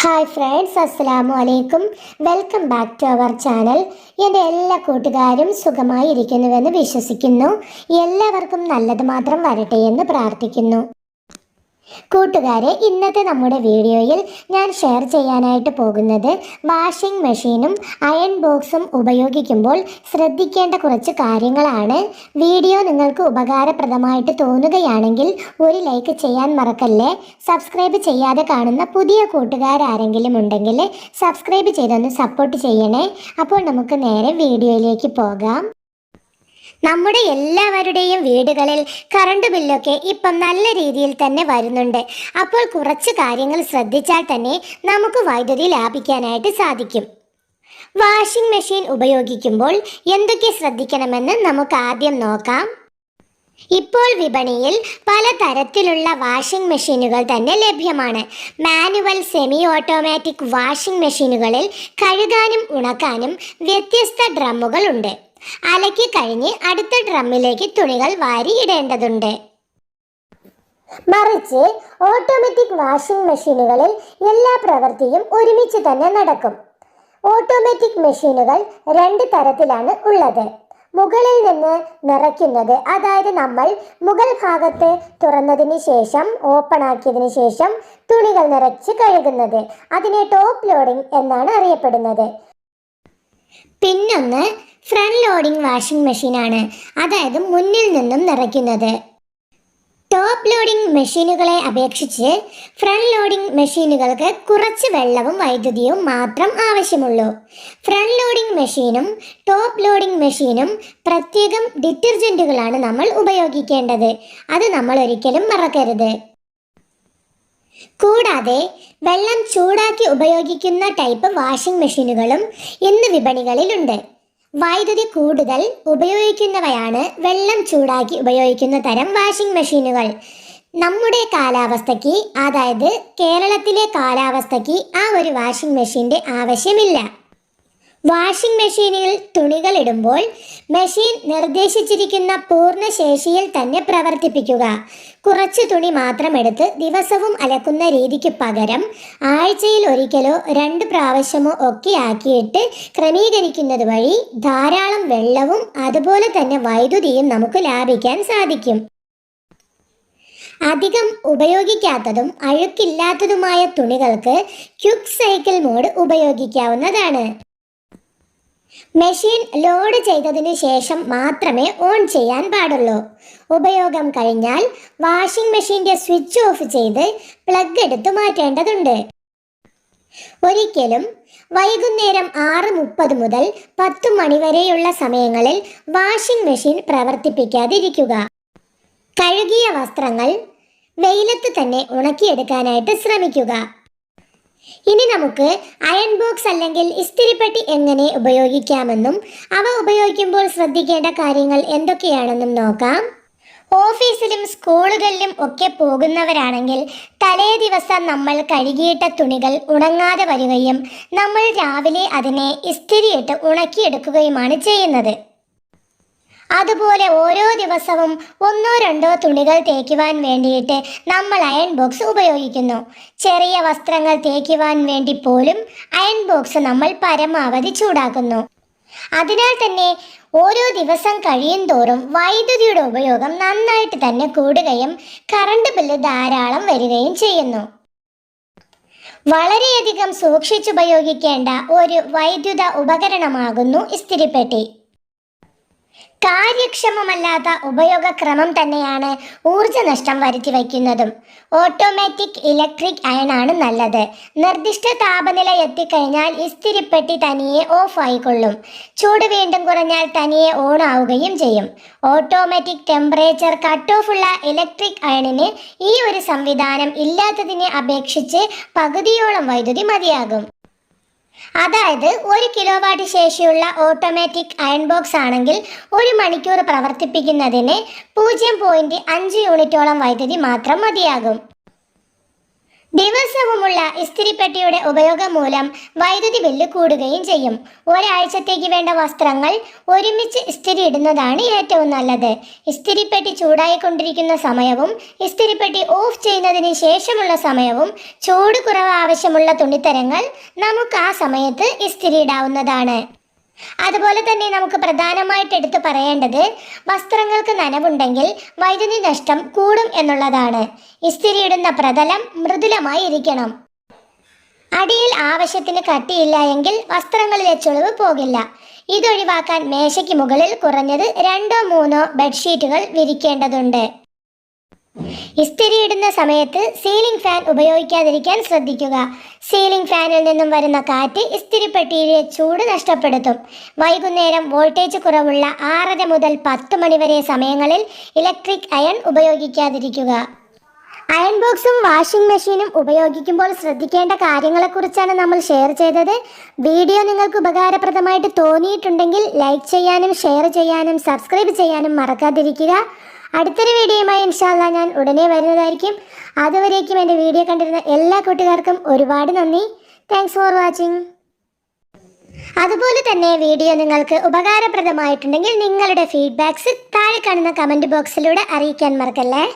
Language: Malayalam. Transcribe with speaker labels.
Speaker 1: ഹായ് ഫ്രണ്ട്സ് അസ്സലാമു അലൈക്കും welcome back to our channel എന്റെ എല്ലാ കൂട്ടുകാരും സുഖമായി ഇരിക്കുന്നുവെന്ന് വിശ്വസിക്കുന്നു. എല്ലാവർക്കും നല്ലത് മാത്രം വരട്ടെ എന്ന് പ്രാർത്ഥിക്കുന്നു. കൂട്ടുകാരെ ഇന്നത്തെ നമ്മുടെ വീഡിയോയിൽ ഞാൻ ഷെയർ ചെയ്യാനായിട്ട് പോകുന്നത് വാഷിംഗ് മെഷീനും അയൺ ബോക്സും ഉപയോഗിക്കുമ്പോൾ ശ്രദ്ധിക്കേണ്ട കുറച്ച് കാര്യങ്ങളാണ്. വീഡിയോ നിങ്ങൾക്ക് ഉപകാരപ്രദമായിട്ട് തോന്നുകയാണെങ്കിൽ ഒരു ലൈക്ക് ചെയ്യാൻ മറക്കല്ലേ? സബ്സ്ക്രൈബ് ചെയ്യാതെ കാണുന്ന പുതിയ കൂട്ടുകാരാരെങ്കിലും ഉണ്ടെങ്കിൽ സബ്സ്ക്രൈബ് ചെയ്തൊന്ന് സപ്പോർട്ട് ചെയ്യണേ. അപ്പോൾ നമുക്ക് നേരെ വീഡിയോയിലേക്ക് പോകാം. നമ്മുടെ എല്ലാവരുടെയും വീടുകളിൽ കറണ്ട് ബില്ലൊക്കെ ഇപ്പം നല്ല രീതിയിൽ തന്നെ വരുന്നുണ്ട്. അപ്പോൾ കുറച്ച് കാര്യങ്ങൾ ശ്രദ്ധിച്ചാൽ തന്നെ നമുക്ക് വൈദ്യുതി ലാഭിക്കാനായിട്ട് സാധിക്കും. വാഷിംഗ് മെഷീൻ ഉപയോഗിക്കുമ്പോൾ എന്തൊക്കെ ശ്രദ്ധിക്കണമെന്ന് നമുക്ക് ആദ്യം നോക്കാം. ഇപ്പോൾ വിപണിയിൽ പല തരത്തിലുള്ള വാഷിംഗ് മെഷീനുകൾ തന്നെ ലഭ്യമാണ്. മാനുവൽ സെമി ഓട്ടോമാറ്റിക് വാഷിംഗ് മെഷീനുകളിൽ കഴുകാനും ഉണക്കാനും വ്യത്യസ്ത ഡ്രമ്മുകൾ ഉണ്ട്. അലക്കി കഴിഞ്ഞ് അടുത്ത ഡ്രമ്മിലേക്ക് തുണികൾ വാരി ഇടേണ്ടതുണ്ട് മറിച്ച് ഓട്ടോമാറ്റിക് വാഷിംഗ് മെഷീനുകളിൽ എല്ലാ പ്രവൃത്തിയും ഒരുമിച്ച് തന്നെ നടക്കും. ഓട്ടോമാറ്റിക് മെഷീനുകൾ രണ്ട് തരത്തിലാണ് ഉള്ളത്. മുകളിൽ നിന്ന് നിറയ്ക്കുന്നത് അതായത് നമ്മൾ മുകൾ ഭാഗത്ത് തുറന്നതിന് ശേഷം ഓപ്പൺ ആക്കിയതിന് ശേഷം തുണികൾ നിറച്ച് കഴുകുന്നത്. അതിനെ ടോപ്പ് ലോഡിംഗ് എന്നാണ് അറിയപ്പെടുന്നത്. പിന്നൊന്ന് ഫ്രണ്ട് ലോഡിംഗ് വാഷിംഗ് മെഷീനാണ്. അതായത് മുന്നിൽ നിന്നും നിറയ്ക്കുന്നത്. ടോപ്പ് ലോഡിംഗ് മെഷീനുകളെ അപേക്ഷിച്ച് ഫ്രണ്ട് ലോഡിംഗ് മെഷീനുകൾക്ക് കുറച്ച് വെള്ളവും വൈദ്യുതിയും മാത്രം ആവശ്യമുള്ളൂ. ഫ്രണ്ട് ലോഡിംഗ് മെഷീനും ടോപ്പ് ലോഡിംഗ് മെഷീനും പ്രത്യേകം ഡിറ്റർജന്റുകളാണ് നമ്മൾ ഉപയോഗിക്കേണ്ടത്. അത് നമ്മൾ ഒരിക്കലും മറക്കരുത്. കൂടാതെ വെള്ളം ചൂടാക്കി ഉപയോഗിക്കുന്ന ടൈപ്പ് വാഷിംഗ് മെഷീനുകളും ഇന്ന് വിപണികളിലുണ്ട്. വൈദ്യുതി കൂടുതൽ ഉപയോഗിക്കുന്നവയാണ് വെള്ളം ചൂടാക്കി ഉപയോഗിക്കുന്ന തരം വാഷിംഗ് മെഷീനുകൾ നമ്മുടെ കാലാവസ്ഥയ്ക്ക് അതായത് കേരളത്തിലെ കാലാവസ്ഥയ്ക്ക് ആ ഒരു വാഷിംഗ് മെഷീന്റെ ആവശ്യമില്ല. വാഷിംഗ് മെഷീനിൽ തുണികൾ ഇടുമ്പോൾ മെഷീൻ നിർദ്ദേശിച്ചിരിക്കുന്ന പൂർണ ശേഷിയിൽ തന്നെ പ്രവർത്തിപ്പിക്കുക. കുറച്ച് തുണി മാത്രം എടുത്ത് ദിവസവും അലക്കുന്ന രീതിക്ക് പകരം ആഴ്ചയിൽ ഒരിക്കലോ രണ്ട് പ്രാവശ്യമോ ഒക്കെ ആക്കിയിട്ട് ക്രമീകരിക്കുന്നത് വഴി ധാരാളം വെള്ളവും അതുപോലെ തന്നെ വൈദ്യുതിയും നമുക്ക് ലാഭിക്കാൻ സാധിക്കും. അധികം ഉപയോഗിക്കാത്തതും അഴുക്കില്ലാത്തതുമായ തുണികൾക്ക് ക്യുക്ക് സൈക്കിൾ മോഡ് ഉപയോഗിക്കാവുന്നതാണ്. മെഷീൻ ലോഡ് ചെയ്തതിനു ശേഷം മാത്രമേ ഓൺ ചെയ്യാൻ പാടുള്ളൂ. ഉപയോഗം കഴിഞ്ഞാൽ വാഷിംഗ് മെഷീന്റെ സ്വിച്ച് ഓഫ് ചെയ്ത് പ്ലഗ് എടുത്തു മാറ്റേണ്ടതുണ്ട്. ഒരിക്കലും വൈകുന്നേരം ആറ് മുപ്പത് മുതൽ പത്ത് മണിവരെയുള്ള സമയങ്ങളിൽ വാഷിംഗ് മെഷീൻ പ്രവർത്തിപ്പിക്കാതിരിക്കുക. കഴുകിയ വസ്ത്രങ്ങൾ വെയിലത്ത് തന്നെ ഉണക്കിയെടുക്കാനായിട്ട് ശ്രമിക്കുക. ഇനി നമുക്ക് അയൺ ബോക്സ് അല്ലെങ്കിൽ ഇസ്തിരിപ്പെട്ടി എങ്ങനെ ഉപയോഗിക്കാമെന്നും അവ ഉപയോഗിക്കുമ്പോൾ ശ്രദ്ധിക്കേണ്ട കാര്യങ്ങൾ എന്തൊക്കെയാണെന്നും നോക്കാം. ഓഫീസിലും സ്കൂളുകളിലും ഒക്കെ പോകുന്നവരാണെങ്കിൽ തലേ ദിവസം നമ്മൾ കഴുകിയിട്ട തുണികൾ ഉണങ്ങാതെ വരികയും നമ്മൾ രാവിലെ അതിനെ ഇസ്തിരിയിട്ട് ഉണക്കിയെടുക്കുകയുമാണ് ചെയ്യുന്നത്. അതുപോലെ ഓരോ ദിവസവും ഒന്നോ രണ്ടോ തുണികൾ തേക്കുവാൻ വേണ്ടിയിട്ട് നമ്മൾ അയൺ ബോക്സ് ഉപയോഗിക്കുന്നു. ചെറിയ വസ്ത്രങ്ങൾ തേക്കുവാൻ വേണ്ടി പോലും അയൺ ബോക്സ് നമ്മൾ പരമാവധി ചൂടാക്കുന്നു. അതിനാൽ തന്നെ ഓരോ ദിവസം കഴിയും തോറും വൈദ്യുതിയുടെ ഉപയോഗം നന്നായിട്ട് തന്നെ കൂടുകയും കറണ്ട് ബില്ല് ധാരാളം വരികയും ചെയ്യുന്നു. വളരെയധികം സൂക്ഷിച്ചുപയോഗിക്കേണ്ട ഒരു വൈദ്യുത ഉപകരണമാകുന്നു ഇസ്തിരിപ്പെട്ടി. കാര്യക്ഷമമല്ലാത്ത ഉപയോഗക്രമം തന്നെയാണ് ഊർജ നഷ്ടം വരുത്തി വയ്ക്കുന്നതും. ഓട്ടോമാറ്റിക് ഇലക്ട്രിക് അയണാണ് നല്ലത്. നിർദ്ദിഷ്ട താപനില എത്തിക്കഴിഞ്ഞാൽ ഇസ്തിരിപ്പെട്ടി തനിയെ ഓഫ് ആയിക്കൊള്ളും. ചൂട് വീണ്ടും കുറഞ്ഞാൽ തനിയെ ഓൺ ആവുകയും ചെയ്യും. ഓട്ടോമാറ്റിക് ടെമ്പറേച്ചർ കട്ട് ഓഫ് ഉള്ള ഇലക്ട്രിക് അയണിന് ഈ ഒരു സംവിധാനം ഇല്ലാത്തതിനെ അപേക്ഷിച്ച് പകുതിയോളം വൈദ്യുതി മതിയാകും. അതായത് ഒരു കിലോ വാട്ട് ശേഷിയുള്ള ഓട്ടോമാറ്റിക് അയൺ ബോക്സ് ആണെങ്കിൽ ഒരു മണിക്കൂർ പ്രവർത്തിപ്പിക്കുന്നതിന് പൂജ്യം പോയിന്റ് അഞ്ച് യൂണിറ്റോളം വൈദ്യുതി മാത്രം മതിയാകും. ദിവസവുമുള്ള ഇസ്തിരിപ്പെട്ടിയുടെ ഉപയോഗം മൂലം വൈദ്യുതി ബില്ല് കൂടുകയും ചെയ്യും. ഒരാഴ്ചത്തേക്ക് വേണ്ട വസ്ത്രങ്ങൾ ഒരുമിച്ച് ഇസ്തിരി ഇടുന്നതാണ് ഏറ്റവും നല്ലത്. ഇസ്തിരിപ്പെട്ടി ചൂടായിക്കൊണ്ടിരിക്കുന്ന സമയവും ഇസ്തിരിപ്പെട്ടി ഓഫ് ചെയ്യുന്നതിന് ശേഷമുള്ള സമയവും ചൂട് കുറവ് ആവശ്യമുള്ള തുണിത്തരങ്ങൾ നമുക്ക് ആ സമയത്ത് ഇസ്തിരി ഇടാവുന്നതാണ് അതുപോലെ തന്നെ നമുക്ക് പ്രധാനമായിട്ട് എടുത്തു പറയേണ്ടത് വസ്ത്രങ്ങൾക്ക് നനവുണ്ടെങ്കിൽ വൈദ്യുതി നഷ്ടം കൂടും എന്നുള്ളതാണ്. ഇസ്തിരിയിടുന്ന പ്രതലം മൃദുലമായി ഇരിക്കണം. അടിയിൽ ആവശ്യത്തിന് കട്ടിയില്ല എങ്കിൽ വസ്ത്രങ്ങളിലെ ചുളിവ് പോകില്ല. ഇതൊഴിവാക്കാൻ മേശയ്ക്ക് മുകളിൽ കുറഞ്ഞത് രണ്ടോ മൂന്നോ ബെഡ്ഷീറ്റുകൾ വിരിക്കേണ്ടതുണ്ട്. ഇസ്തിരി ഇടുന്ന സമയത്ത് സീലിംഗ് ഫാൻ ഉപയോഗിക്കാതിരിക്കാൻ ശ്രദ്ധിക്കുക. സീലിംഗ് ഫാനിൽ നിന്നും വരുന്ന കാറ്റ് ഇസ്തിരിപ്പെട്ടിയിലെ ചൂട് നഷ്ടപ്പെടുത്തും. വൈകുന്നേരം വോൾട്ടേജ് കുറവുള്ള ആറര മുതൽ പത്ത് മണിവരെ സമയങ്ങളിൽ ഇലക്ട്രിക് അയൺ ഉപയോഗിക്കാതിരിക്കുക. അയൺ ബോക്സും വാഷിംഗ് മെഷീനും ഉപയോഗിക്കുമ്പോൾ ശ്രദ്ധിക്കേണ്ട കാര്യങ്ങളെക്കുറിച്ചാണ് നമ്മൾ ഷെയർ ചെയ്തത്. വീഡിയോ നിങ്ങൾക്ക് ഉപകാരപ്രദമായിട്ട് തോന്നിയിട്ടുണ്ടെങ്കിൽ ലൈക്ക് ചെയ്യാനും ഷെയർ ചെയ്യാനും സബ്സ്ക്രൈബ് ചെയ്യാനും മറക്കാതിരിക്കുക. അടുത്തൊരു വീഡിയോയുമായി ഇൻഷാല്ല ഞാൻ ഉടനെ വരുന്നതായിരിക്കും. അതുവരേക്കും എന്റെ വീഡിയോ കണ്ടിരുന്ന എല്ലാ കൂട്ടുകാർക്കും ഒരുപാട് നന്ദി. താങ്ക്സ് ഫോർ വാച്ചിങ് അതുപോലെ തന്നെ വീഡിയോ നിങ്ങൾക്ക് ഉപകാരപ്രദമായിട്ടുണ്ടെങ്കിൽ നിങ്ങളുടെ ഫീഡ്ബാക്ക്സ് താഴെ കാണുന്ന കമന്റ് ബോക്സിലൂടെ അറിയിക്കാൻ മറക്കല്ലേ?